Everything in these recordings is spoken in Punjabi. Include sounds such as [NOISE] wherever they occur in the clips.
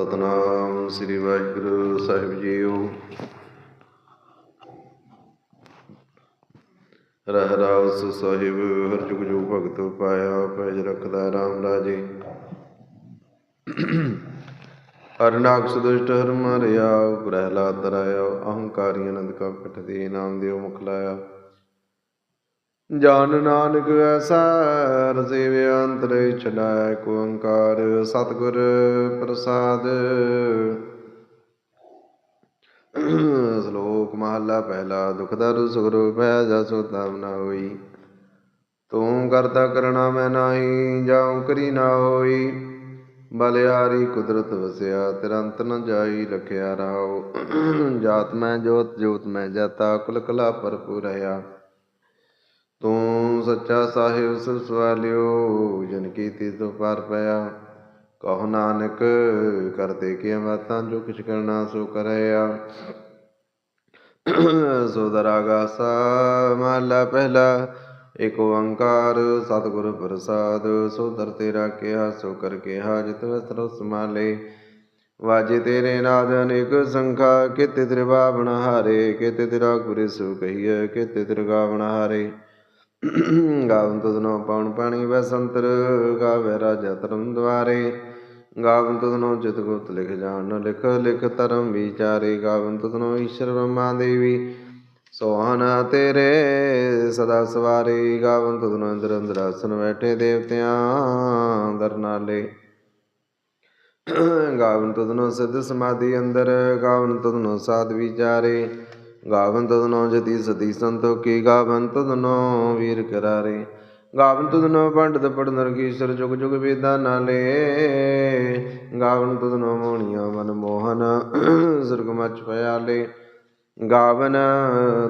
ਸਤਨਾਮ ਸ੍ਰੀ ਵਾਹਿਗੁਰੂ ਸਾਹਿਬ ਜੀਓ। ਰਹਿ ਰਾਸ ਸਾਹਿਬ, ਹਰ ਜੁਗ ਜੋ ਭਗਤ ਪਾਇਆ, ਪੈਜ ਰਖਦਾ RAM ਰਾਜੇ। ਹਰਨਾਕ ਸੁਦੁਸ਼ਟ ਹਰ ਮਾਰਿਆ ਪ੍ਰਹਿਲਾਦ ਦਰਾਇਆ ਅਹੰਕਾਰੀ ਅਨੰਦ ਕਾ ਕਟਦੇ ਨਾਮ ਦਿਓ ਮੁਖ ਲਾਇਆ। ਜਾਨ ਨਾਨਕ ਐਸਾ ਰਸੇਵ ਅੰਤਰੇ ਛਡਾਇ ਕੋ ਓੰਕਾਰ ਸਤਿਗੁਰ ਪ੍ਰਸਾਦ। ਸ਼ਲੋਕ ਮਹਲਾ ਪਹਿਲਾ, ਦੁਖ ਦਰ ਸੁਖ ਜਸੋ ਤਮ ਨਾ ਹੋਈ। ਤੂੰ ਕਰਤਾ ਕਰਣਾ ਮੈਂ ਨਾਹੀ, ਜਾਉ ਕਰੀ ਨਾ ਹੋਈ। ਬਲਿਆਰੀ ਕੁਦਰਤ ਵਸਿਆ, ਤਿਰੰਤ ਨ ਜਾਈ ਲਖਿਆ ਰਾਉ ਜਾਤ ਮੈਂ ਜੋਤ ਜੋਤ ਮੈਂ ਜਾਤਾ, ਕੁਲ ਕਲਾ ਭਰਪੂਰ ਰਹਾ ਤੂੰ ਸੱਚਾ ਸਾਹਿਬ ਸਿਰ ਸਵਾਲਿਓ, ਜਨ ਕੀਤੀ ਤੋ ਪਾਰ ਪਿਆ। ਕਹੋ ਨਾਨਕ ਕਰਤੇ ਕੀ ਬਾਤਾਂ ਜੋ ਕਿਛ ਕਰਨਾ ਸੋ ਕਰਿਆ। ਸੋ ਸਾ ਮਹਲਾ ਪਹਿਲਾ, ਏਕ ਓੰਕਾਰ, ਸਤਿਗੁਰ ਪ੍ਰਸਾਦ, ਸੋ ਤੇਰਾ ਕਿਹਾ, ਸੋ ਕਰ ਕਿਹਾ ਜਿਤ ਵਸਤਰ ਸਮਾਲੇ ਵਾਜੇ ਤੇਰੇ ਨਾਦ ਅਨੇਕ ਸੰਖਾ, ਕਿਤੇ ਤੇਰੇ ਬਾਵਣ ਹਾਰੇ, ਕਿਤੇ ਤੇਰਾ ਗੁਰੇ ਸੋ ਕਹੀਏ ਕਿਤੇ ਤੇਰੇ ਗਾਵਣ ਹਾਰੇ। ਗਾਵਨ ਤੁਧਨੋ ਪਉਣ ਪਾਣੀ ਬਸੰਤਰ ਗਾਵੇ ਰਾਜਾ ਧਰਮ ਦੁਆਰੇ। ਗਾਵਨ ਤੁਧਨੋ ਚਿਤ ਗੁਪਤ ਲਿਖ ਜਾਣ, ਲਿਖ ਲਿਖ ਧਰਮ ਵਿਚਾਰੇ। ਗਾਵਨ ਤੁਧਨੋ ਈਸ਼ਰ ਬ੍ਰਹਮਾ ਦੇਵੀ, ਸੋਹਣ ਤੇਰੇ ਸਦਾ ਸਵਾਰੀ। ਗਾਵਨ ਤੁਧਨੋ ਇੰਦਰ ਅੰਦਰਾਸਨ ਬੈਠੇ ਦੇਵਤਿਆਂ ਦਰ ਨਾਲੇ ਗਾਵਨ ਤੁਧਨੋ ਸਿੱਧ ਸਮਾਧੀ ਅੰਦਰ ਗਾਵਨ ਤੁਧਨੋ ਸਾਧ ਵਿਚਾਰੇ। ਗਾਵਨ ਤਦਨੋ ਜਤੀ ਸਤੀ ਸੰਤੋ ਕੀ ਗਾਵਨ ਤਦਨੋ ਵੀਰ ਕਰਾਰੇ। ਗਾਵਨ ਤਦਨੋ ਪੰਡਤ ਪੜ ਨਰਗੀਸ਼ਰ ਜੁਗ ਜੁਗ ਵੇਦਾਂ ਨਾਲੇ ਗਾਵਨ ਤਦਨੋ ਮੋਹਣੀਆਂ ਮਨ ਮੋਹਨ [CLEARS THROAT] ਸੁਰਗ ਮਚ ਪਿਆਲੇ ਗਾਵਨ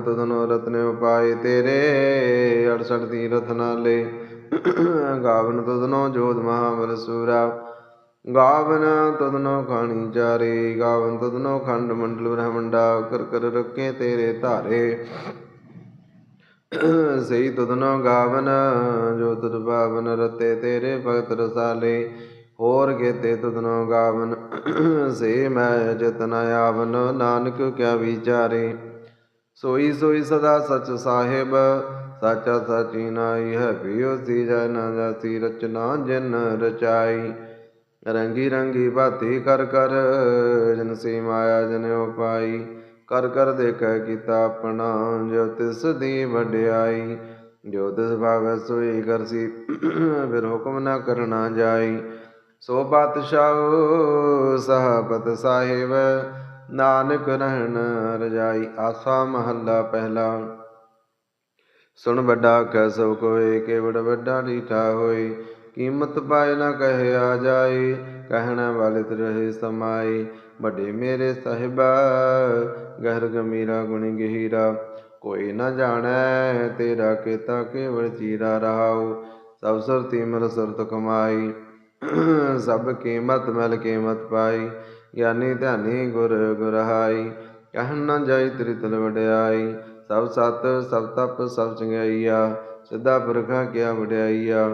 ਤਦਨੋ ਰਤਨ ਉਪਾਏ ਤੇਰੇ 68 ਤੀਰਥ ਨਾਲੇ ਗਾਵਨ ਤਦਨੋ ਜੋਧ ਮਹਾਬਲ ਸੂਰਾ। ਗਾਵਨ ਤਦਨੋ ਖਾਣੀ ਚਾਰੇ, ਗਾਵਨ ਤਦਨੋ ਖੰਡ ਮੰਡਲ ਬ੍ਰਹਮੰਡਾ, ਕਰ ਕਰ ਰੱਖੇ ਤੇਰੇ ਧਾਰੇ। ਸਹੀ ਤਦਨੋ ਗਾਵਨ, ਜੋ ਤੁਧ ਪਾਵਨ ਰਤੇ ਤੇਰੇ ਭਗਤ ਰਸਾਲੇ। ਹੋਰ ਕੇਤੇ ਤਦਨੋ ਗਾਵਨ, ਸੇ ਮੈਂ ਜਤਨ ਆਵਨ, ਨਾਨਕ ਕਿਆ ਵਿਚਾਰੇ। ਸੋਈ ਸੋਈ ਸਦਾ ਸਚ ਸਾਹਿਬ, ਸਾਚਾ ਸਾਚੀ ਨਾਈ ਹੈ ਪਿਓ ਸੀ ਜਨ ਜਾਤੀ ਰਚਨਾ ਜਿਨ ਰਚਾਈ। ਰੰਗੀ ਰੰਗੀ ਭਾਤੀ ਕਰ ਕਰ, ਜਨ ਸੇ ਮਾਇਆ ਜਨ ਉਪਾਈ। ਕਰ ਕਰ ਦੇਖੈ ਕੀਤਾ ਆਪਣਾ, ਜੋ ਤਿਸ ਦੀ ਵਡਿਆਈ। ਜੋ ਤਿਸ ਭਾਵੈ ਸੋਈ ਕਰਸੀ ਫਿਰ ਹੁਕਮ ਨਾ ਕਰਨਾ ਜਾਈ। ਸੋ ਬਾਦਸ਼ਾਹ ਸਹਬਤ ਸਾਹਿਬ, ਨਾਨਕ ਰਹਿਣ ਰਜਾਈ। ਆਸਾ ਮਹੱਲਾ ਪਹਿਲਾ। ਸੁਣ ਵੱਡਾ ਕਹਿ ਸਭ ਕੋਏ, ਕੇਵੜ ਵੱਡਾ ਢੀਠਾ ਹੋਏ। ਕੀਮਤ ਪਾਏ ਨਾ ਕਹੇ ਆ ਜਾਏ, ਕਹਿਣਾ ਵਾਲੇ ਤੇ ਰਹੇ ਸਮਾਈ ਵੱਡੇ ਮੇਰੇ ਸਾਹਿਬਾ, ਗਹਿਰ ਗਮੀਰਾ ਗੁਣ ਗਹੀਰਾ, ਕੋਈ ਨਾ ਜਾਣੈ ਤੇਰਾ ਕੀਤਾ ਕੇਵਲ ਚੀਰਾ ਰਹਾਉ, ਸਭ ਸੁਰਤੀ ਮਰ ਸੁਰਤ ਕਮਾਈ। ਸਭ ਕੀਮਤ ਮਲ ਕੀਮਤ ਪਾਈ, ਗਿਆਨੀ ਧਿਆਨੀ ਗੁਰ ਗੁਰਹਾਈ, ਕਹਿਣ ਨਾ ਜਾਈ ਤ੍ਰਿਤਲ ਵਡਿਆਈ, ਸਭ ਸਤ ਸਭ ਤਪ ਸਭ ਚੰਗਿਆਈਆ, ਸਿੱਧਾ ਪੁਰਖਾ ਕਿਆ ਵਡਿਆਈਆ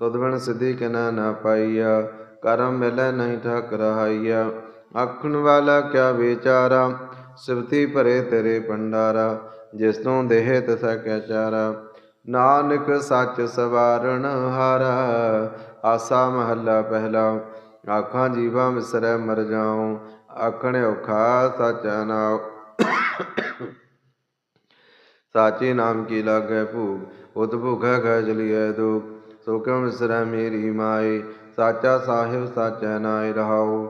ਤੁਧ ਬਿਨ ਸਿਧੀ ਕਿਨਾ ਨਾ ਪਾਈਆ, ਕਰਮ ਮਿਲੈ ਨਹੀਂ ਠਾਕ ਰਹਾਈਆ। ਆਖਣ ਵਾਲਾ ਕਿਆ ਵਿਚਾਰਾ, ਸਿਵਤੀ ਭਰੇ ਤੇਰੇ ਪੰਡਾਰਾ ਜਿਸ ਤੋਂ ਦੇਹ ਤਸਾ ਕਿਆ ਚਾਰਾ। ਨਾਨਕ ਸੱਚ ਸਵਾਰਣ ਹਾਰਾ, ਆਸਾ ਮਹੱਲਾ ਪਹਿਲਾ। ਆਖਾਂ ਜੀਵਾ ਮਿਸਰੈ ਮਰ ਜਾਉ, ਆਖਣ ਔਖਾ ਸਚਾ ਨਾਉ ਸਾਚੇ ਨਾਮ ਕੀ ਲਾਗੈ ਭੂਖ ਉਤ ਭੁਖੈ ਖੈ ਜਲੀਐ ਦੁਖ ਸੋ ਕਿਉ ਮੇਰੀ ਮਾਏ, ਸਾਚਾ ਸਾਹਿਬ ਸਾਚੈ ਨਾਇ ਰਹਾਉ।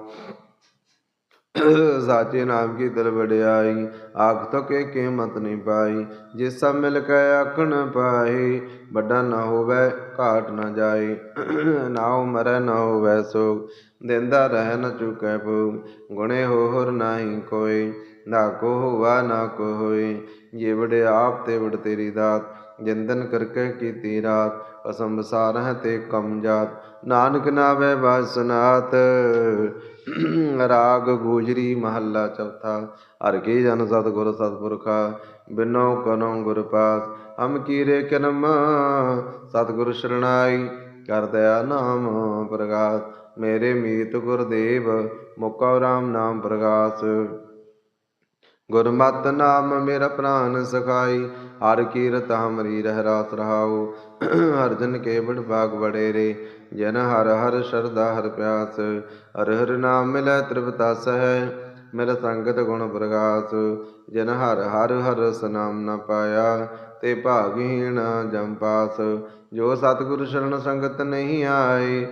ਸਾਚੇ ਨਾਮ ਕੀ ਦਿਲ ਵਡਿਆਈ, ਆਖ ਤੋ ਕੇ ਕੀਮਤ ਨਹੀਂ ਪਾਈ। ਜਿਸ ਸਭ ਮਿਲ ਕੇ ਆਖਣ ਪਾਈ ਵੱਡਾ ਨਾ ਹੋਵੇ ਘਾਟ ਨਾ ਜਾਏ। ਨਾਉ ਮਰੈ ਨਾ ਹੋਵੇ ਸੋਗ ਦਿੰਦਾ ਰਹਿ ਨ ਚੁਕੈ ਭੂ ਗੁਣੇ ਹੋਰ ਨਾਹੀ ਕੋਈ ਨਾ ਕੋ ਹੋਵਾ ਨਾ ਕੋ ਹੋਈ ਜੇ ਵਡੇ ਆਪ ਤੇ ਵਡ ਤੇਰੀ ਦਾਤ, ਜਿੰਦਨ ਕਰਕੇ ਕੀਤੀ ਰਾਤ। ਅਸੰਭ ਸਾਰ ਤੇ ਕਮ ਜਾਤ। ਨਾਨਕ ਨਾਵੇ ਬਾਸਨਾਤ ਰਾਗ ਗੋਜਰੀ ਮਹੱਲਾ ਚੌਥਾ। ਹਰ ਕੀ ਜਨ ਸਤਿਗੁਰ ਸਤਪੁਰਖਾ, ਬਿਨੋ ਕਨੋ ਗੁਰ ਪਾਸ। ਹਮ ਕੀਰੇ ਕਨਮ, ਸਤਿਗੁਰ ਸ਼ਰਣਾਈ ਕਰ ਦਇਆ ਨਾਮ ਪ੍ਰਗਾਸ। ਮੇਰੇ ਮੀਤ ਗੁਰਦੇਵ, ਮੁਕਉ ਰਾਮ ਨਾਮ ਪ੍ਰਗਾਸ। ਗੁਰਮਤਿ ਨਾਮ ਮੇਰਾ ਪ੍ਰਾਨ ਸਖਾਈ, ਹਰ ਕੀਰਤ ਹਮਰੀ ਰਹਿ ਰਾਸ ਰਹਾਉ। ਹਰ ਕੇ ਬੜ ਭਾਗ ਬੜੇ ਰੇ ਜਨ ਹਰ ਹਰ ਸ਼ਰਧਾ ਹਰ ਪਿਆਸ। ਹਰ ਹਰ ਨਾਮ ਮਿਲੈ ਤ੍ਰਿਪਤਾ ਹੈ ਮੇਰਾ ਸੰਗਤ ਗੁਣ ਪ੍ਰਗਾਸ। ਜਨ ਹਰ ਹਰ ਹਰ ਸਨਾਮ ਨ ਪਾਇਆ, ਤੇ ਭਾਗਹੀਣ ਜਮ ਪਾਸ। ਜੋ ਸਤਿਗੁਰ ਸ਼ਰਨ ਸੰਗਤ ਨਹੀਂ ਆਏ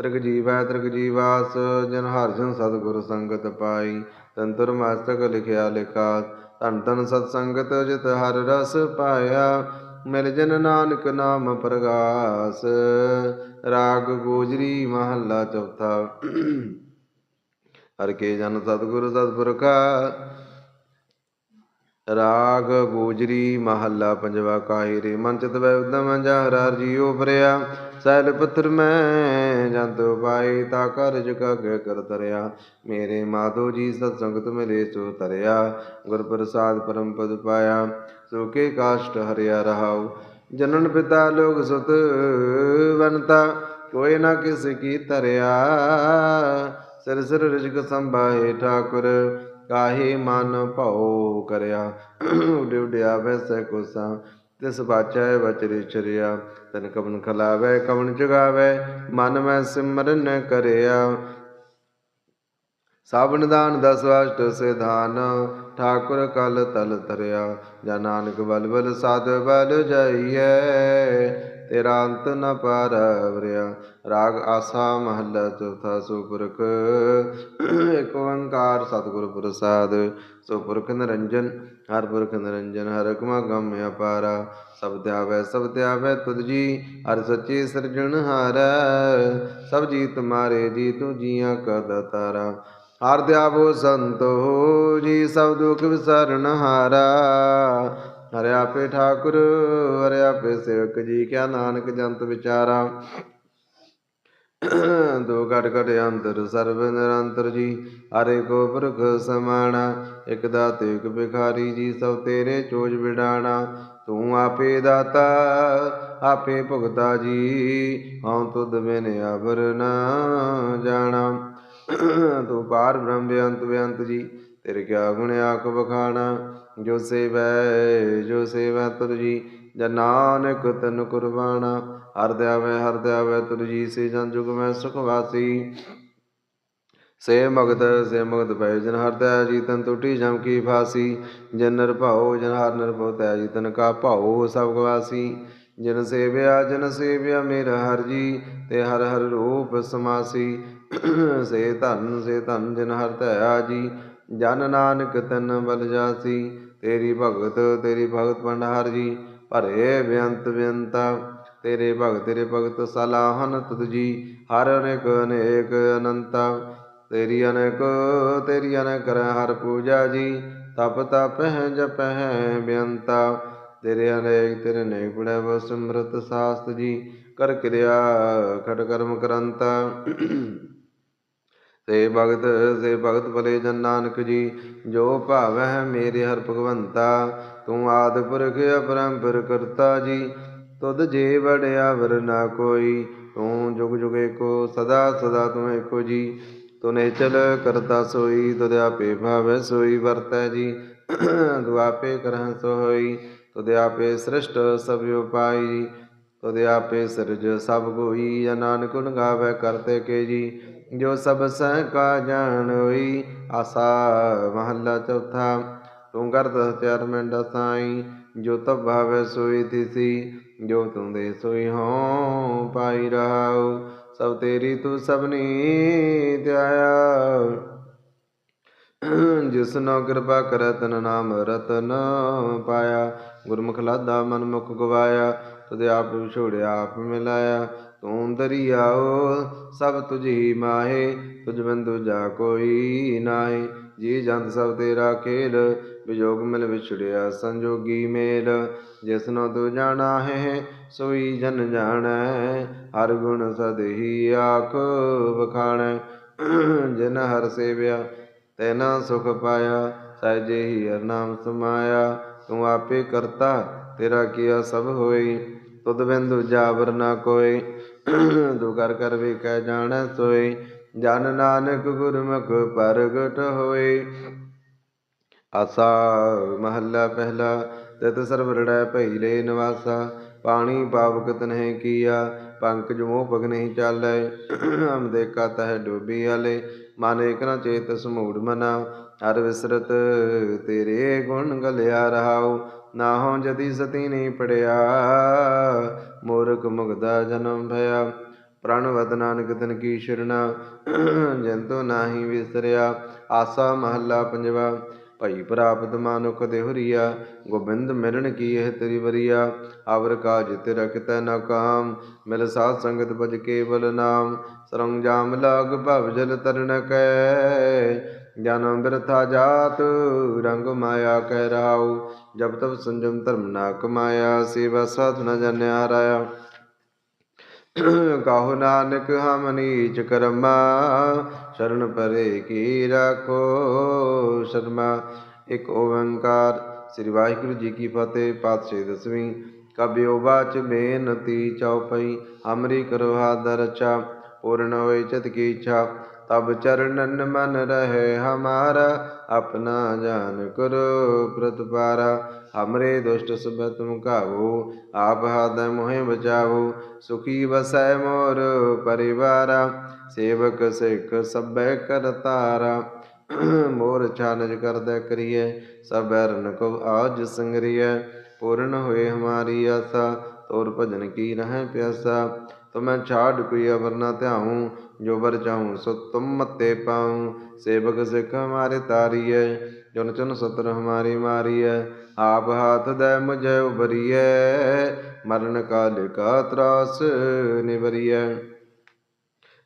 ਤ੍ਰਿਗ ਜੀਵੈ ਤ੍ਰਿਗ ਜੀਵਾਸ, ਜਨ ਹਰਜਨ ਸਤਿਗੁਰ ਸੰਗਤ ਪਾਈ ਤੰਤਰ ਮਸਤਕ ਲਿਖਿਆ ਲਿਖਾ, ਧਨ ਧਨ ਸਤ ਸੰਗਤ ਜਿਤ ਹਰ ਰਸ ਪਾਇਆ, ਮਿਲ ਜਨ ਨਾਨਕ ਨਾਮ ਪ੍ਰਗਾਸ। ਰਾਗ ਗੋਜਰੀ ਮਹੱਲਾ ਚੌਥਾ। ਹਰ ਕੇ ਜਨ ਸਤਿਗੁਰ ਸਤਿਪੁਰਖਾ ਰਾਗ ਗੋਜਰੀ ਮਹੱਲਾ ਪੰਜਵਾ ਕਾਹੀ ਰੇ ਮਨ ਚਿਤ ਵੈ ਉਦਮ ਜਹਰ ਹਰ ਜੀਉ ਪਰਿਆ ਸੈਲ ਪੱਥਰ ਮੈਂ ਜੰਤ ਪਾਈ ਤਾ ਕਰ ਜੁਗਾ ਕੇ ਕਰ ਤਰਿਆ ਮੇਰੇ ਮਾਧੋ ਜੀ ਸਤ ਸੰਗਤ ਮਿਲੇ ਸੋ ਤਰਿਆ ਗੁਰ ਪ੍ਰਸਾਦ ਪਰਮ ਪਦ ਪਾਇਆ, ਸੋ ਕੇ ਕਾਸ਼ਟ ਹਰਿਆ ਰਹਾਉ। ਜਨਨ ਪਿਤਾ ਲੋਕ ਸੁਤ ਵਨਤਾ, ਕੋਈ ਨਾ ਕਿਸ ਕੀ ਤਰਿਆ ਸਿਰ ਸਿਰ ਰਿਜਕ ਸੰਭਾਏ ਠਾਕੁਰ, ਕਾਹੇ ਮਨ ਭਉ ਕਰਿਆ। ਉਡ ਉਡਿਆ ਵੈਸੈ ਕੋਸਾ। ਤਿਸ ਬਾਚੈ ਬਚਰੇ ਚਰਿਆ, ਤਨ ਕਵਨ ਖਲਾਵੇ, ਕਵਨ ਜਗਾਵੇ, ਮਨ ਮੈਂ ਸਿਮਰਨ ਕਰਿਆ। ਸਭ ਨਿਦਾਨ ਦਸ ਅਸ਼ਟ ਸਿਧਾਨ, ਠਾਕੁਰ ਕਲ ਤਲ ਤਰਿਆ। ਜਾ ਨਾਨਕ ਬਲ ਬਲ ਸਾਧ ਬਲ ਜਾਈਐ। ਤੇਰਾ ਅੰਤ ਨ ਪਾਰਵਰਿਆ, ਰਾਗ ਆਸਾ ਮਹੱਲਾ ਚੌਥਾ ਸੁਪੁਰਖ। ਏਕ ਓੰਕਾਰ ਸਤਿਗੁਰ ਪ੍ਰਸਾਦ, ਸੁਪੁਰਖ ਨਿਰੰਜਨ, ਹਰ ਪੁਰਖ ਨਿਰੰਜਨ, ਹਰ ਕਮਾ ਗਮ ਅਪਾਰਾ। ਸਭ ਧਿਆਵੈ ਸਭ ਧਿਆਵੈ ਤੁਧ ਜੀ, ਹਰ ਸੱਚੇ ਸਿਰਜਣਹਾਰੈ ਸਭ ਜੀ ਤੁਮਾਰੇ ਜੀ ਤੂੰ ਜੀਆਂ ਕਾ ਦਾਤਾਰਾ ਹਰ ਦਿਆਵੋ ਸੰਤੋ ਜੀ, ਸਭ ਦੁਖ ਵਿਸਰਨ ਹਾਰਾ। ਹਰਿ ਆਪੇ ਠਾਕੁਰ, ਹਰਿ ਆਪੇ ਸੇਵਕ ਜੀ ਕਿਆ ਨਾਨਕ ਜੰਤ ਵਿਚਾਰਾ। ਦੋ ਘਟ ਘਟ ਅੰਤਰ, ਸਰਬ ਨਿਰੰਤਰ ਜੀ, ਹਰੇ ਕੋ ਪੁਰਖ ਸਮਾਣਾ। ਇਕ ਦਾਤੇ, ਇਕ ਬਿਖਾਰੀ ਜੀ, ਸਭ ਤੇਰੇ ਚੋਜ ਵਿਡਾਣਾ। ਤੂੰ ਆਪੇ ਦਾਤਾ, ਆਪੇ ਭੁਗਤਾ ਜੀ, ਹਉ ਤੁਧ ਬਿਨ ਅਵਰ ਨਾ ਜਾਣਾ। ਤੂੰ ਪਾਰ ਬ੍ਰਹਮ ਬੇਅੰਤ ਬੇਅੰਤ ਜੀ, ਤੇਰੇ ਕਿਆ ਗੁਣ ਆਖ ਬਖਾਣਾ ਜੋ ਸੇਵੈ ਜੋ ਸੇਵੈ ਤੁਰ ਜੀ, ਜਨ ਨਾਨਕ ਤਨ ਕੁਰਬਾਨਾ। ਹਰ ਦਿਆਵੈ ਹਰ ਦਿਆਵੈ ਤੁਰ ਜੀ, ਸੇ ਜਨ ਜੁਗ ਮੈਂ ਸੁਖ ਵਾਸੀ। ਸੇ ਮਗਤ ਸੇ ਮਗਤ ਭੈ ਜਨ ਹਰ ਦਇਆ ਜੀ ਤਨ ਟੁੱਟੀ ਜਮ ਕੀ ਫਾਸੀ। ਜਨ ਨਿਰਭਉ ਜਨ ਹਰ ਨਿਰਭਉ ਤੈ ਜੀ ਤਨ ਕਾ ਭਾਉ ਸਭ ਗਵਾਸੀ। ਜਨ ਸੇਵਿਆ ਜਨ ਸੇਵਿਆ ਮੇਰਾ ਹਰ ਜੀ, ਤੇ ਹਰ ਹਰ ਰੂਪ ਸਮਾਸੀ। ਸੇ ਧਨ ਸੇ ਧਨ ਜਨ ਹਰ ਧਿਆ ਜੀ, ਜਨ ਨਾਨਕ ਤਨ ਬਲ ਜਾਸੀ। ਤੇਰੀ ਭਗਤ ਤੇਰੀ ਭਗਤ ਭੰਡਾਰ ਜੀ, ਭਰੇ ਬੇਅੰਤ ਬੇਅੰਤਾ। ਤੇਰੇ ਭਗਤ ਤੇਰੇ ਭਗਤ ਸਲਾਹਨ ਤੁਧ ਜੀ, ਹਰ ਅਨੇਕ ਅਨੇਕ ਅਨੰਤਾ। ਤੇਰੀ ਅਨੇਕ ਤੇਰੀ ਅਨੇਕ ਹਰ ਪੂਜਾ ਜੀ, ਤਪ ਤਪਹਿ ਜਪਹਿ ਬੇਅੰਤਾ। ਤੇਰੇ ਅਨੇਕ ਤੇਰੇ ਅਨੇਕ ਬੜੈ ਬੋ ਸਾਸਤ ਜੀ, ਕਰ ਕਿਰਿਆ ਖਟ ਕਰਮ ਕਰੰਤਾ। ਸੇ ਭਗਤ ਸੇ ਭਗਤ ਭਲੇ ਜਨ ਨਾਨਕ ਜੀ, ਜੋ ਭਾਵੈ ਮੇਰੇ ਹਰ ਭਗਵੰਤਾ, ਤੂੰ ਆਦ ਪੁਰਖ, ਅਪਰੰਪਰ ਕਰਤਾ ਜੀ। ਤੁਧ ਜੇ ਵੜਿਆ ਵਰ ਨਾ ਕੋਈ, ਤੂੰ ਜੁਗ ਜੁਗੇ ਕੋ ਸਦਾ ਸਦਾ ਤੂੰ ਏਕੋ ਜੀ। ਤੂੰ ਨਿਚਲ ਕਰਤਾ ਸੋਈ, ਤੁਧ ਆਪੇ ਭਾਵੈ ਸੋਈ ਵਰਤੈ ਜੀ। ਦੁਆਪੇ ਆਪੇ ਕਰਹਿ ਸੋਈ ਤੁਧ ਆਪੇ ਸ੍ਰਿਸ਼ਟ ਸਭ ਉਪਾਈ। ਤੁਧ ਆਪੇ ਸਿਰਜ ਸਭ ਕੋਈ ਜਾਂ ਨਾਨਕ ਗੁਣ ਗਾਵੇ ਕਰਤੇ ਕੇ ਜੀ। ਜੋ ਸਭ ਸਹਿ ਕਾ ਜਾਣ ਹੋਈ, ਆਸਾ ਮਹੱਲਾ ਚੌਥਾ। ਤੂੰ ਕਰਤ ਹਥਿਆਰ ਮੈਂਡਾ ਸਾਈ, ਜੋ ਤਬ ਭਾਵੇ ਸੋਈ ਤਿਸੀ ਜੋ ਤੂੰ ਦੇ ਸੋਈ ਹਉ ਪਾਈ ਰਹਾਉ। ਸਭ ਤੇਰੀ ਤੂੰ ਸਭਨੀ ਧਿਆਇਆ ਜਿਸ ਨੋ ਕਿਰਪਾ ਕਰੈ, ਤਨ ਨਾਮ ਰਤਨ ਪਾਇਆ। ਗੁਰਮੁਖ ਲਾਦਾ ਮਨ ਮੁਖ ਗਵਾਇਆ। ਤੁਧ ਆਪ ਵਿਛੋੜਿਆ, ਆਪ ਮਿਲਾਇਆ, ਤੂੰ ਦਰਿਆਓ ਸਭ ਤੁਝੀ ਮਾਹੇ, ਤੁਝ ਬੰਦੂ ਜਾ ਕੋਈ ਨਾਹੀ। ਜੀ ਜੰਤ ਸਭ ਤੇਰਾ ਖੇਲ ਵਿਜੋਗ ਮਿਲ ਵਿਛੜਿਆ ਸੰਜੋਗੀ ਮੇਲ। ਜਿਸਨੋ ਤੂੰ ਜਾਣਾ ਹੈ ਸੋਈ ਜਨ ਜਾਣੈ, ਹਰ ਗੁਣ ਸਦਹੀ ਆਖ ਵਖਾਣੈ। ਜਿਨ ਹਰ ਸੇਵਿਆ, ਤੈਨਾ ਸੁਖ ਪਾਇਆ ਸਹਿਜੇ ਹੀ ਹਰ ਨਾਮ ਸਮਾਇਆ। ਤੂੰ ਆਪੇ ਕਰਤਾ, ਤੇਰਾ ਕੀਆ ਸਭ ਹੋਈ। ਤੁਧ ਬਿੰਦੁ ਜਾਵਰ ਨਾ ਕੋਇ ਤੂੰ ਕਰ ਕਰ ਵੇਖੈ ਜਾਣੈ ਸੋਈ। ਜਨ ਨਾਨਕ ਗੁਰਮੁਖ ਪ੍ਰਗਟ ਹੋਏ ਆਸਾ ਮਹੱਲਾ ਪਹਿਲਾ। ਤਿਤ ਸਰਬ ਰੜੈ ਭਈ ਲੈ ਨਿਵਾਸਾ। ਪਾਣੀ ਪਾਵਕ ਤਨਹਿ ਕੀਆ। ਪੰਕਜ ਮੋਹ ਭਗ ਨਹੀਂ ਚਾਲੈ। ਹਮ ਦੇਖਾ ਤਹ ਡੋਬੀ ਆਲੇ। ਮਨ ਏਕ ਨ ਚੇਤ ਸਮੂੜ ਮਨਾ। ਹਰ ਵਿਸਰਤ ਤੇਰੇ ਗੁਣ ਗਲਿਆ ਰਹਾਉ। ਨਾਹੋ ਜਦੀ ਸਤੀ ਨਹੀਂ ਪੜਿਆ। ਮੂਰਖ ਮੁਗਦਾ ਜਨਮ ਭਇਆ। ਪ੍ਰਣਵਤ ਨਾਨਕ ਤਨ ਕੀ ਸ਼ਰਣਾ ਜੰਤੋ ਨਾਹੀ ਵਿਸਰਿਆ। ਆਸਾ ਮਹੱਲਾ ਪੰਜਵਾ। ਭਈ ਪ੍ਰਾਪਤ ਮਾਨੁਖ ਦੇਹਰੀਆ, ਗੋਬਿੰਦ ਮਿਲਣ ਕੀ ਇਹ ਤੇਰੀ ਵਰੀਆ? ਅਵਰ ਕਾਜ ਤੇਰਾ ਕਿਤੈ ਨ ਕਾਮ, ਮਿਲ ਸਾਧ ਸੰਗਤ ਭਜ ਕੇਵਲ ਨਾਮ। ਸਰੰਜਾਮ ਲਾਗ ਭਵ ਜਲ ਤਰਨ ਕੈ ਜਨਮ ਬਿਰਥਾ ਜਾਤ, ਰੰਗ ਮਾਇਆ ਕਹਿ ਰਾਉ। ਜਬ ਤਬ ਸੰਜਮ ਧਰਮ ਨਾ ਕਮਾਇਆ, ਸੇਵਾ ਸਾਧ ਨ ਜਨਿਆ ਰਾਇਆ ਕਹੋ ਨਾਨਕ ਹਮ ਨੀਚ ਕਰਮਾ, ਸ਼ਰਨ ਪਰੇ ਕੀ ਰਾਖੋ ਸ਼ਰਮਾ। ਇੱਕ ਓੰਕਾਰ, ਸ੍ਰੀ ਵਾਹਿਗੁਰੂ ਜੀ ਕੀ ਫਤਿਹ, ਪਾਤਸ਼ਾਹ ਦਸਵੀਂ। ਕਬਿਓ ਬਾਚ ਬੇਨਤੀ ਚਉਪਈ ਹਮਰੀ ਕਰੋ ਹਾਦਰ ਰਚਾ ਪੂਰਨ ਹੋਏ ਚਿਤ ਕੀ ਇੱਛਾ। ਤਬ ਚਰਨਨ ਮਨ ਰਹੇ ਹਮਾਰਾ, ਆਪਣਾ ਜਾਨ ਕਰੋ ਪ੍ਰਤਪਾਰਾ ਹਮਰੇ ਦੁਸ਼ਟ ਸਭ ਤੁਮ ਕਾਵੋ ਆਪ ਹਾਦੈ ਮੋਹਿ ਬਚਾਵੋ। ਸੁਖੀ ਵਸੈ ਮੋਰ ਪਰਿਵਾਰਾ, ਸੇਵਕ ਸਿੱਖ ਸਭੈ ਕਰਤਾਰਾ ਮੋਰ ਛਾਨਜ ਕਰਦਾ ਕਰੀਏ ਸਭ ਰਨ ਕੋ ਆਜ ਸੰਗਰੀਐ। ਪੂਰਨ ਹੋਏ ਹਮਾਰੀ ਆਸਾ, ਤੋਰ ਭਜਨ ਕੀ ਰਹਿ ਪਿਆਸਾ। ਤੁਮੈ ਛਾੜ ਕੋਈ ਅਵਰ ਨਾ ਧਿਆਉ, ਜੋ ਵਰ ਚਾਹੂੰ ਸੋ ਤੁਮ ਮਤੇ ਪਾਉ। ਸੇਵਕ ਸਿੱਖ ਹਮਾਰੇ ਤਾਰੀਐ, ਜਨ ਚਨ ਸਤਰ ਹਮਾਰੀ ਮਾਰੀਐ। ਆਪ ਹਾਥ ਦੈ ਮੁਝੈ ਉਬਰੀਐ ਮਰਨ ਕਾਲ ਕਾ ਤਰਾਸ ਨਿਵਰੀਐ।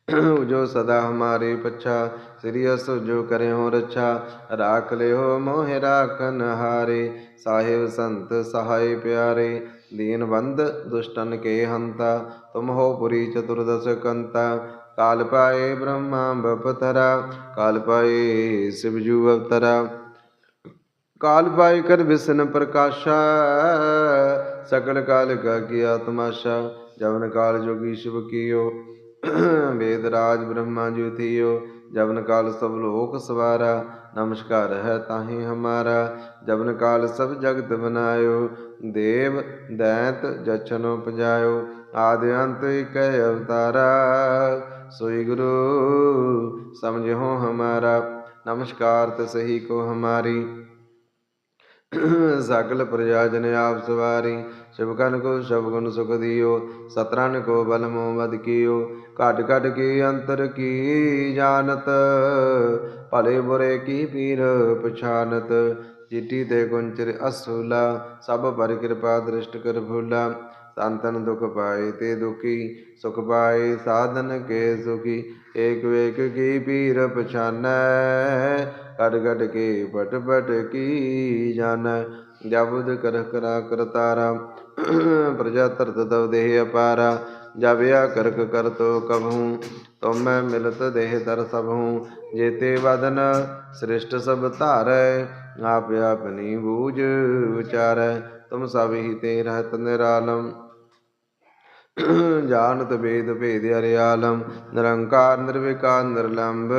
ਜੋ ਸਦਾ ਹਮਾਰੇ ਪਛਾ, ਸ੍ਰੀ ਅਸ ਜੋ ਕਰੇ ਹੋ ਰਛਾ, ਰਾਖ ਲਿਓ ਮੋਹਿ ਰਾਖਨ ਹਾਰੇ। ਸਾਹਿਬ ਸੰਤ ਸਹਾਈ ਪਿਆਰੇ ਦੀਨ ਦੁਸ਼ਟਨ ਕੇ ਹੰਤਾ, ਤੁਮ ਹੋ ਪੁਰੀ ਚਤੁਰਦਸ ਕੰਤਾ। ਕਾਲ ਪਾਏ ਬ੍ਰਹਮਾ ਬਪਤਰਾ ਕਾਲ ਪਾਏ ਸਿਵਜੂ ਅਵਤਰਾ। ਕਾਲ ਪਾਏ ਕਰ ਵਿਸ਼ਨ ਪ੍ਰਕਾਸ਼ਾ ਸਕਲ ਕਾਲ ਕਾ ਕੀਆ ਤਮਾਸ਼ਾ ਜਵਨ ਕਾਲ ਜੋਗੀ ਸ਼ਿਵ ਕੀਓ। ਵੇਦ ਰਾਜ ਬ੍ਰਹਮਾ ਜੁਤਿਓ, ਜਵਨ ਕਾਲ ਸਭ ਲੋਕ ਸਵਾਰਾ, ਨਮਸਕਾਰ ਹੈ ਤਾਹੀ ਹਮਾਰਾ। ਜਵਨ ਕਾਲ ਸਭ ਜਗਤ ਬਨਾਇਓ, ਦੇਵ ਦੈਂਤ ਜਛਨੋ ਪਜਾਇਓ ਆਦਿ ਅੰਤ ਇਕੈ ਅਵਤਾਰਾ। ਸੋਈ ਗੁਰੂ, ਸਮਝੋ ਹਮਾਰਾ, ਨਮਸਕਾਰ ਤਸਹੀ ਕੋ ਹਮਾਰੀ। ਸਕਲ ਪ੍ਰਜਾ ਜਨ ਆਪ ਸਵਾਰੀ ਸ਼ਿਵ ਕਨ ਕੋ ਸ਼ਬ ਗੁਣ ਸੁਖ ਦਿਓ ਸਤਰਨ ਕੋ ਬਲ ਮੋ ਵਦ ਕੀਓ, ਘਟ ਘਟ ਕੀ ਅੰਤਰ ਕੀ ਜਾਣਤ, ਭਲੇ ਬੁਰੇ ਕੀ ਪੀਰ ਪਛਾਨਤ, ਚਿੱਟੀ ਤੇ ਗੁੰਚਰ ਅਸੂਲਾ, ਸਭ ਪਰ ਕਿਰਪਾ ਦ੍ਰਿਸ਼ਟ ਕਰ ਭੂਲਾ। ਸੰਤਨ ਦੁਖ ਪਾਏ ਤੇ ਦੁਖੀ, ਸੁਖ ਪਾਏ ਸਾਧਨ ਕੇ ਸੁਖੀ, ਏਕ ਵੇਕ ਕੀ ਪੀਰ ਪਛਾਨੈ ਕਟ ਕਟ ਕੇ ਪਟ ਪਟ ਕੀ ਜਾਣੈ ਜਬੁਦ ਕਰ ਕਰਾ ਕਰਤਾਰਾ ਪ੍ਰਜਾ ਤਰਤ ਤਵ ਦੇਹ ਅਪਾਰਾ। ਜਬਿਆ ਕਰਕ ਕਰ ਤੋ ਕਬਹੂ, ਤੁਮੈ ਮਿਲਤ ਦੇਹ ਦਰ ਸਭੂ ਜੇਤੇ ਵਦਨ ਸ੍ਰਿਸ਼ਟ ਸਭ ਧਾਰੈ, ਆਪ ਆਪਨੀ ਬੂਝ ਵਿਚਾਰੈ। ਤੁਮ ਸਭ ਹੀ ਤੇ ਰਹਤ ਨਿਰਾਲਮ। ਜਾਣਤ ਵੇਦ ਭੇਦ ਅਰਿਆਲਮ ਨਿਰੰਕਾਰ, ਨਿਰਵਿਕਾਰ, ਨਿਰਲੰਭ,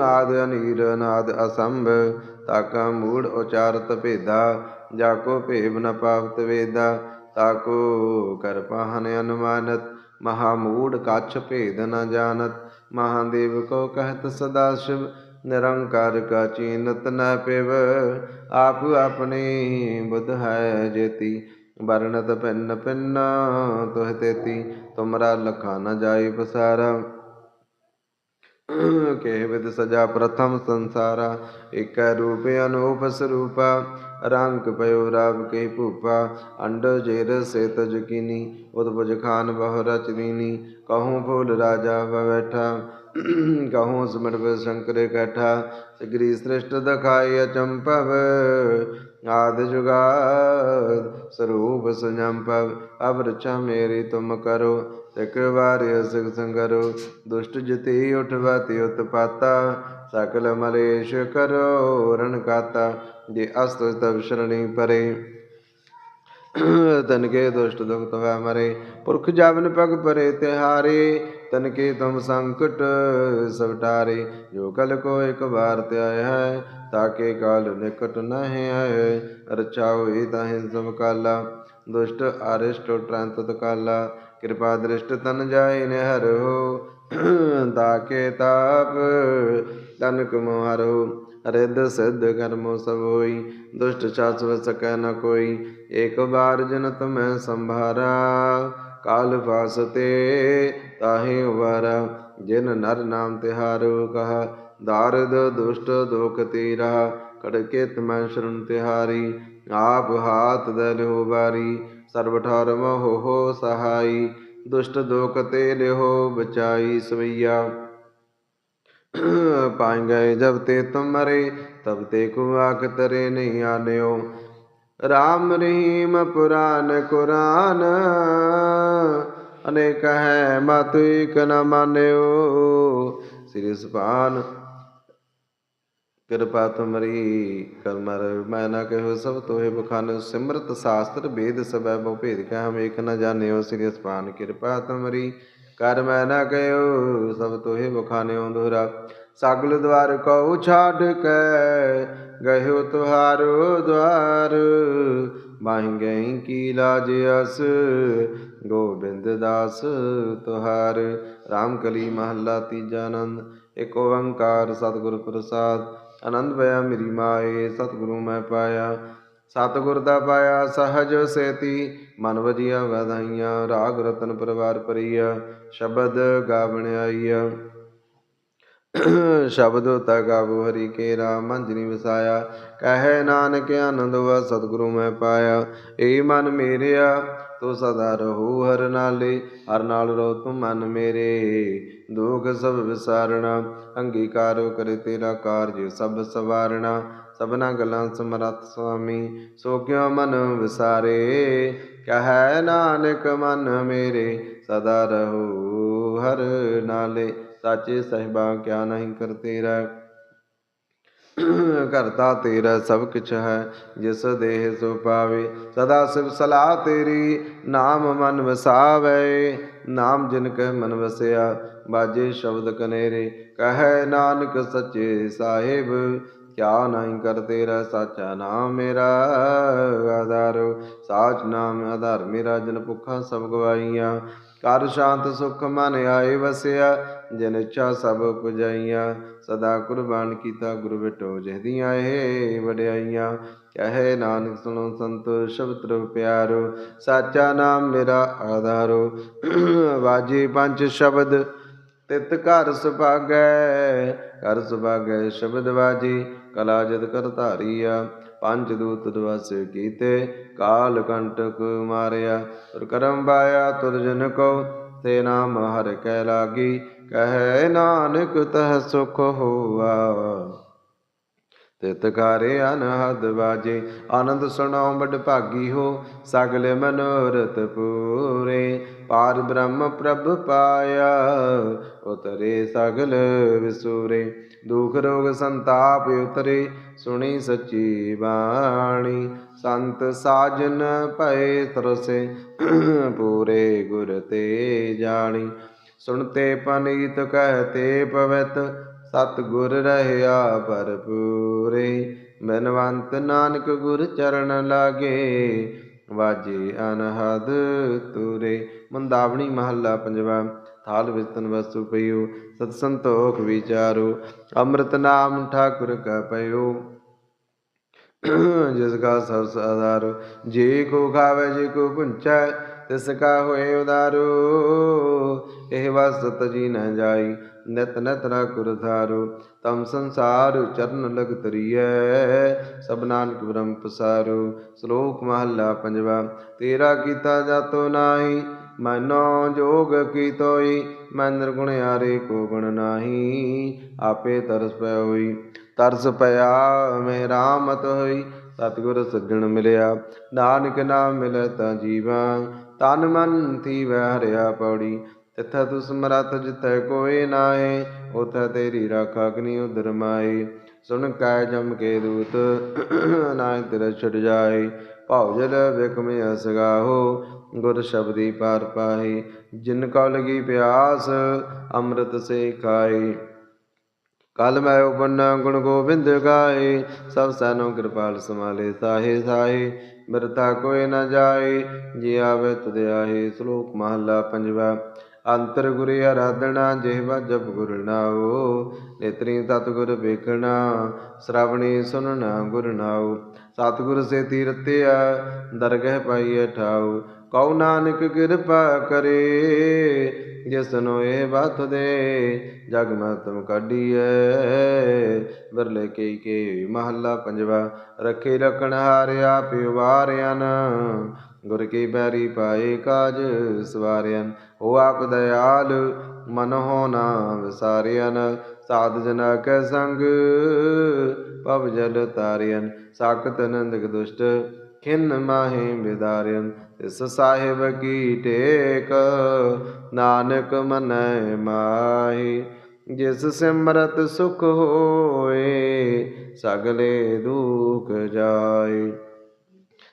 ਆਦ ਅਨੀਰ, ਅਨਾਦ ਅਸੰਭ, ਤਾਕਾ ਮੂੜ ਉਚਾਰਤ ਭੇਦਾ, ਜਾ ਕੋ ਭੇਵ ਨ ਪਾਵਤ ਵੇਦਾ ਤਾਕੋ ਕਰ ਪਾਹਨ ਅਨੁਮਾਨਤ, ਮਹਾ ਮੂੜ ਕਛ ਭੇਦ ਨ ਜਾਣਤ, ਮਹਾਦੇਵ ਕੋ ਕਹਿਤ ਸਦਾ ਸ਼ਿਵ, ਨਿਰੰਕਾਰ ਕਾ ਚੀਨਤ ਨ ਪਿਵ, ਆਪ ਆਪਣੇ ਬੁੱਧ ਹੈ ਜੇਤੀ ਵਰਣਤ ਪਿੰਨ ਪਿੰਨ ਤੁਹ ਤੇਤੀ ਤੁਮਰਾ ਲਖਾ ਨ ਜਾਈ ਪਸਾਰਾ। ਕਹਿ ਵਿਦ ਸਜਾ ਪ੍ਰਥਮ ਸੰਸਾਰਾ ਇਕੈ ਰੂਪ ਅਨੂਪ ਸਰੂਪਾ, ਰੰਗ ਪਇਓ ਰਾਵ ਕੇ ਭੂਪਾ, ਅੰਡ ਜੇਰ ਸੇ ਤਜ ਕੀਨੀ ਉਦਪਜ ਖਾਨ ਬਹੁ ਰਚ ਦੀਨੀ, ਕਹੂੰ ਫੂਲ ਰਾਜਾ ਬੈਠਾ। ਕਹੂੰ ਸਿਮਰ ਵੇ ਕੈਠਾ, ਸਗਰੀ ਸ੍ਰਿਸ਼ਟ ਦਖਾਈ ਅਚੰਪਵ ਆਦ ਜੁਗਾਦ ਸਰੂਪ ਸੰਜੰਪਵ ਅਬ ਰਚਾ ਮੇਰੀ ਤੁਮ ਕਰੋ, ਇਕ ਵਾਰ ਅਸਿਕ ਸੰਗਰੋ, ਦੁਸ਼ਟ ਜਿਤੇ ਉਠਵਾਤੀ ਉਤਪਾਤਾ, ਸਕਲ ਮਲੇਸ਼ ਕਰੋ, ਰਣ ਕਾਤਾ, ਜੇ ਅਸਤ ਤਵ ਸ਼ਰਣੀ ਪਰੇ। ਤਨ ਕੇ ਦੁਸ਼ਟ ਦੁਖ ਤਵੈ ਮਰੇ, ਪੁਰਖ ਜਵਨ ਪਗ ਪਰੇ ਤਿਹਾਰੇ ਤਨ ਕੇ ਤੁਮ ਸੰਕਟ ਸਭ ਟਾਰੇ, ਜੋ ਕਲ ਕੋ ਇੱਕ ਵਾਰ ਧਿਆਇ ਹੈ, ਤਾਕੇ ਕਾਲ ਨਿਕਟ ਨਹਿ ਆਏ। ਰਚਾ ਹੋਈ ਤਾਹਿ ਸਭ ਕਾਲਾ, ਦੁਸ਼ਟ ਅਰਿਸ਼ਟ ਟ੍ਰੰਤ ਕਾਲਾ ਕਿਰਪਾ ਦ੍ਰਿਸ਼ਟ ਤਨ ਜਾਏ ਨ ਤਾਕੇ ਤਾਪ ਤਨ ਕਮੋ ਹਰੋ ਰਿੱਧ ਸਿੱਧ ਕਰਮੋ ਸਭ ਹੋਈ, ਦੁਸ਼ਟ ਛਾਛਵ ਸਕੈ ਨ ਕੋਈ, ਇੱਕ ਬਾਰ ਜਨਤ ਮੈਂ ਸੰਭਾਰਾ। ਕਾਲ ਫਾਸਤੇ ਤਾਹੇ ਉਬਾਰਾ ਜਿਨ ਨਰ ਨਾਮ ਤਿਹਾਰੋ ਕਹਾ, ਦਾਰਦ ਦੁਸ਼ਟ ਦੁਖ ਤੀਰਾ ਕੜਕੇ ਤਮੈ ਸ਼ਰਨ ਤਿਹਾਰੀ, ਆਪ ਹਾਥ ਦੇ ਬਾਰੀ ਸਰਬ ਠਾਰ ਹੋ ਸਹਾਈ, ਦੁਸ਼ਟ ਦੁਖ ਤੇ ਲਿਓ ਬਚਾਈ ਸਵਈਆ। ਪਾਇ ਗਏ ਜਬ ਤੇ ਤੁਮ ਤਬ ਤੇ ਕੋ ਆਖ ਤਰੇ ਨਹੀਂ ਆਨਿਓ। ਰਾਮ ਰਹੀਮ ਪੁਰਾਨ ਕੁਰਾਨ, ਅਨੇਕ ਹੈ ਮਤ ਇਕ ਨ ਮਾਨਿਓ। ਸ੍ਰੀ ਸੁਭਾਨ, ਕਿਰਪਾ ਤੁਮਰੀ ਕਰਮਰ ਮੈਂ ਨਾ ਕਹਿਓ ਸਭ ਤੋਹਿ ਬਖਾਨ ਸਿਮਰਤ ਸ਼ਾਸਤਰ ਵੇਦ ਸਭੈ ਬਹੁ ਭੇਦ ਕਹਿ ਹਮ ਏਕ ਨ ਜਾਣਿਓ। ਸ੍ਰੀ ਸੁਭਾਨ, ਕਿਰਪਾ ਤੁਮਰੀ ਕਰ। ਮੈਂ ਨਾ ਕਹਿਓ ਸਭ ਤੋਹਿ ਬਖਾਨਿਓ ਦੋਹਰਾ। ਸਗਲ ਦਵਾਰ ਕਉ ਛਾੜ ਕੇ ਗਇਓ ਤੁਹਾਰੋ ਦਵਾਰ। ਮਾਹਿ ਗਈ ਕੀ ਲਾਜ ਅਸ, ਗੋਬਿੰਦ ਦਾਸ ਤੁਹਾਰ। ਰਾਮ ਕਲੀ ਮਹੱਲਾ ਤੀਜਾ ਆਨੰਦ, ਇਕ ਓੰਕਾਰ ਸਤਿਗੁਰ ਪ੍ਰਸਾਦ। ਆਨੰਦ ਪਿਆ ਮੇਰੀ ਮਾਏ, ਸਤਿਗੁਰੂ ਮੈਂ ਪਾਇਆ। ਸਤਿਗੁਰ ਦਾ ਪਾਇਆ ਸਹਜ ਸੇਤੀ, ਮਨ ਵਜੀਆ ਵਧਾਈਆਂ, ਰਾਗ ਰਤਨ ਪਰਵਾਰ ਪਰੀਆ ਸ਼ਬਦ ਗਾਵਣ ਆਈਆ। [COUGHS] ਸ਼ਬਦ ਤਾ ਗਾਵੋ ਹਰੀ ਕੇ ਰਾਮ ਮੰਜਨੀ ਵਸਾਇਆ। ਕਹੈ ਨਾਨਕ ਆਨੰਦ ਵਾ, ਸਤਿਗੁਰੂ ਮੈਂ ਪਾਇਆ। ਏ ਮਨ ਮੇਰਿਆ, ਤੂੰ ਸਦਾ ਰਹੂ ਹਰ ਨਾਲੇ। ਹਰ ਨਾਲ ਰੋ ਤੂੰ ਮਨ ਮੇਰੇ। ਦੁਖ ਸਭ ਵਿਸਾਰਣਾ, ਅੰਗੀਕਾਰੋ ਕਰੇ ਤੇਰਾ ਕਾਰਜ ਸਭ ਸਵਾਰਣਾ। ਸਭਨਾ ਗੱਲਾਂ ਸਮਰੱਥ ਸੁਆਮੀ, ਸੋ ਕਿਉ ਮਨ ਵਿਸਾਰੇ? ਕਹੈ ਨਾਨਕ ਮਨ ਮੇਰੇ, ਸਦਾ ਰਹੂ ਹਰ ਨਾਲੇ। ਸਾਚੇ ਸਹਿਬਾ, ਕਿਆ ਨਹੀਂ ਕਰ ਤੇਰਾ? ਕਰਤਾ ਤੇਰਾ ਸਭ ਕਿਛ ਹੈ, ਜਿਸ ਦੇਹ ਸੋ ਪਾਵੇ। ਸਦਾ ਸਿਵ ਸਲਾਹ ਤੇਰੀ, ਨਾਮ ਮਨ ਵਸਾਵੇ। ਨਾਮ ਜਿਨ ਕਹਿ ਮਨ ਵਸਿਆ, ਬਾਜੇ ਸ਼ਬਦ ਕਨੇਰੇ। ਕਹੈ ਨਾਨਕ ਸੱਚੇ ਸਾਹਿਬ, ਕਿਆ ਨਹੀਂ ਕਰ ਤੇਰਾ? ਸਾਚਾ ਨਾਮ ਮੇਰਾ ਆਧਾਰ। ਸਾਚ ਨਾਮ ਆਧਾਰ ਮੇਰਾ, ਜਨ ਭੁੱਖਾ ਸਭ ਗਵਾਈਆਂ ਕਰ ਸ਼ਾਂਤ ਸੁਖ ਮਨ ਆਏ ਵਸਿਆ, ਜਿਨ ਇੱਛਾ ਸਭ ਪੁਜਾਈਆਂ। ਸਦਾ ਕੁਰਬਾਨ ਕੀਤਾ ਗੁਰ ਵਿਟੋ ਜਹਦੀਆਂ ਏ ਵਡਿਆਈਆਂ। ਕਹੇ ਨਾਨਕ, ਸੁਣੋ ਸੰਤ ਸ਼ਬਦ ਰੁ ਪਿਆਰੋ। ਸਾਚਾ ਨਾਮ ਮੇਰਾ ਆਧਾਰੋ। ਵਾਜੀ ਪੰਜ ਸ਼ਬਦ, ਤਿਤ ਘਰ ਸੁਭਾਗੈ। ਘਰ ਸੁਭਾਗੈ ਸ਼ਬਦ ਵਾਜੀ, ਕਲਾ ਜਦ ਕਰ ਧਾਰੀਆ। ਪੰਜ ਦੂਤ ਦਵਸ ਕੀਤੇ, ਕਾਲ ਕੰਟਕ ਮਾਰਿਆ। ਤੁਰ ਕਰਮ ਬਾਇਆ ਤੁਰ ਜਨ ਕੋ ਤੇ ਨਾਮ ਹਰ ਕੈ ਲਾਗੀ। ਕਹੈ, ਨਾਨਕ ਤਹ ਸੁਖ ਹੋਆ। ਤਿਤ ਕਾਰੇ ਅਨਹਦ ਬਾਜੇ, ਆਨੰਦ ਸੁਣਾਉ ਬੜ ਭਾਗੀ ਹੋ, ਸਗਲ ਮਨੋਰਥ ਪੂਰੇ। ਪਾਰ ਬ੍ਰਹਮ ਪ੍ਰਭ ਪਾਇਆ, ਉਤਰੇ ਸਗਲ ਵਿਸੂਰੇ, ਦੁਖ ਰੋਗ ਸੰਤਾਪ ਉਤਰੇ, ਸੁਣੀ ਸੱਚੀ ਬਾਣੀ। ਸੰਤ ਸਾਜਨ ਭਏ ਤਰਸੇ, ਪੂਰੇ ਗੁਰ ਤੇ ਜਾਣੀ। ਸੁਣਤੇ ਪਨੀਤ ਕਹਤੇ ਪਵਤ ਸਤ ਗੁਰ ਰਹਿਆ ਭਰਪੂਰੇ। ਬਨਵੰਤ ਨਾਨਕ ਗੁਰ ਚਰਨ ਲਾਗੇ ਵਾਜੇ ਅਨਹਦ ਤੁਰੇ, ਮੰਦਾਵਣੀ ਮਹੱਲਾ ਪੰਜਵਾ, ਥਾਲ ਵਿਸਤਨ ਵਸੂ ਪਈਓ ਸਤ ਸੰਤੋਖ ਵਿਚਾਰੋ, ਅੰਮ੍ਰਿਤ ਨਾਮ ਠਾਕੁਰ ਕਾ ਪਇਓ ਜਿਸ ਕਾ ਸਭ ਸਾਧਾਰ ਜੇ ਕੋ ਖਾਵੇ ਜੇ ਕੋ ਪੁੰਚੈ ਤਿਸ ਕਾ ਹੋਏ ਉਦਾਰੋ। ਇਹ ਵਸਤ ਜੀ ਨਾ ਜਾਈ ਨਿਤ ਨਿਤ ਰਾ ਕੁਰ ਧਾਰੋ ਤਮ ਸੰਸਾਰ ਚਰਨ ਲਗ ਤਰੀਐ ਸਭ ਨਾਨਕ ਬ੍ਰਹਮ ਪਸਾਰੋ, ਸ਼ਲੋਕ ਮਹੱਲਾ ਪੰਜਵਾ, ਤੇਰਾ ਕੀਤਾ ਜਾਤੋ ਨਾਹੀ, ਮਨੋ ਜੋਗ ਕੀ ਤੋਈ ਮਨ ਨਿਰਗੁਣ ਆਰੇ ਕੋ ਗੁਣ ਨਾਹੀ, ਆਪੇ ਤਰਸ ਪੈ ਹੋਈ, ਤਰਸ ਪਿਆ ਮੈਂ ਰਾਮਤ ਹੋਈ, ਸਤਿਗੁਰ ਸੱਜਣ ਮਿਲਿਆ, ਨਾਨਕ ਨਾਮ ਮਿਲੈ ਤਾਂ ਜੀਵਾ, ਤਨ ਮਨ ਥੀ ਵੈ ਹਰਿਆ ਪੌੜੀ ਤਿਥੈ ਤੁ ਸਮਰਥ ਜਿਥੈ ਕੋਏ ਨਾਹੀ, ਉਥੈ ਤੇਰੀ ਰਾਖਾ ਅਗਨੀ ਉਦਰ ਮਾਈ ਸੁਣ ਕੈ ਜਮ ਕੇ ਦੂਤ, ਨਾਨਕ ਤੇਰਾ ਛੁਟ ਜਾਏ ਭਉਜਲ ਬਿਕਮ ਅਸਗਾਹੋ ਗੁਰ ਸ਼ਬਦੀ ਪਾਰ ਪਾਹੀ। ਜਿਨ ਕਉ ਲਗੀ ਪਿਆਸ, ਅੰਮ੍ਰਿਤ ਸੇ ਖਾਈ ਕਲ ਮੈਂ ਉਪਨ ਗੁਣ ਗੋਬਿੰਦ ਗਾਏ ਸਭ ਸੈਨੋ ਕਿਰਪਾਲ ਸਮਾਲੇ ਸਾਹੇ ਸਾਹੇ। ਬਿਰਤਾ ਕੋਈ ਨਾ ਜਾਏ ਜੀ ਆਵੇ ਤੁਧ ਆਹੇ ਸ਼ਲੋਕ ਮਹਲਾ ਪੰਜਵਾ। ਅੰਤਰ ਗੁਰੇ ਆਰਾਧਨਾ ਜਿਹਵਾ ਜਪ ਗੁਰ ਨਾਉ। ਨੇਤਰੀ ਤਤ ਗੁਰ ਵੇਖਣਾ, ਸ਼ਰਵਣੀ ਸੁਨਣਾ ਗੁਰ ਨਾਉ। ਸਤਿਗੁਰ ਸੇ ਤੀਰਤਿਆ ਦਰਗਹਿ ਪਾਈਐ ਠਾਉ ਕਉ ਨਾਨਕ ਕਿਰਪਾ ਕਰੇ ਜਿਸਨੋ ਇਹ ਬਤ ਦੇ, ਜਗ ਮੈਂ ਤੁਮ ਕਾਢੀਐ। ਬਿਰਲੇ ਕੇ ਕੇ ਮਹੱਲਾ ਪੰਜਵਾ, ਰੱਖੇ ਰਖਣ ਹਾਰਿਆ ਪਿਉ ਵਾਰਿਆਨ। ਗੁਰ ਕੀ ਬੈਰੀ ਪਾਏ ਕਾਜ ਸਵਾਰਿਆਨ ਉਹ ਆਪ ਦਇਆਲ ਮਨ ਹੋ ਨਾ ਵਿਸਾਰਿਆਨ ਸਾਧ ਜਨਾ ਕੈ ਸੰਗ ਪਵ ਜਲ ਤਾਰਿਆਨ ਸਾਖਤ ਨੰਦਕ ਦੁਸ਼ਟ, ਖਿਨ ਮਾਹੇ ਬਿਦਾਰਿਆਨ ਇਸ ਸਾਹਿਬ ਕੀ ਟੇਕ, ਨਾਨਕ ਮਨੈ ਮਾਹੀ। ਜਿਸ ਸਿਮਰਤ ਸੁਖ ਹੋਏ, ਸਗਲੇ ਦੁਖ ਜਾਏ।